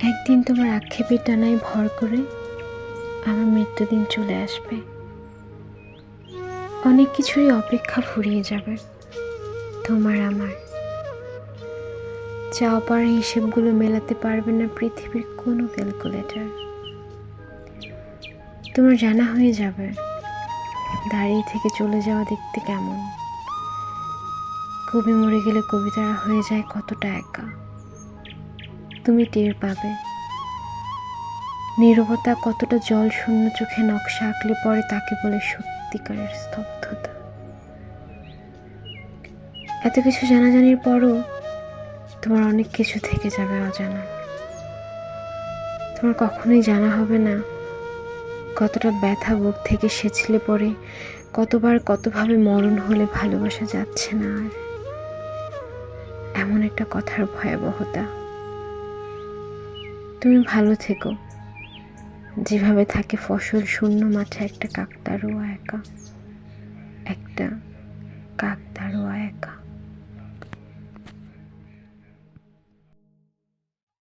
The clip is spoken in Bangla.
একদিন তোমার আক্ষেপের টানায় ভর করে আমার মৃত্যুদিন চলে আসবে। অনেক কিছুরই অপেক্ষা ফুরিয়ে যাবে, তোমার আমার। চাওয়া হিসেবগুলো মেলাতে পারবে না পৃথিবীর কোনো ক্যালকুলেটর। তোমার জানা হয়ে যাবে, দাঁড়িয়ে থেকে চলে যাওয়া দেখতে কেমন। কবি মরে গেলে কবিতারা হয়ে যায় কতটা একা। তুমি টের পাবে। নীরবতা কতটা জল শূন্য চোখে নকশা আঁকলে পরে তাকে বলে সত্যিকারের স্তব্ধতা। এত কিছু জানাজানির পরও তোমার অনেক কিছু থেকে যাবে অজানা। তোমার কখনোই জানা হবে না কতটা ব্যথা বুক থেকে সেছিলে পড়ে কতবার কতভাবে মরণ হলে ভালোবাসা যাচ্ছে না আর। এমন একটা কথার ভয়াবহতা। তুমি ভালো থেকো। যেভাবে থাকে ফসল শূন্য মাঠে একটা কাকতারুয়া একা একটা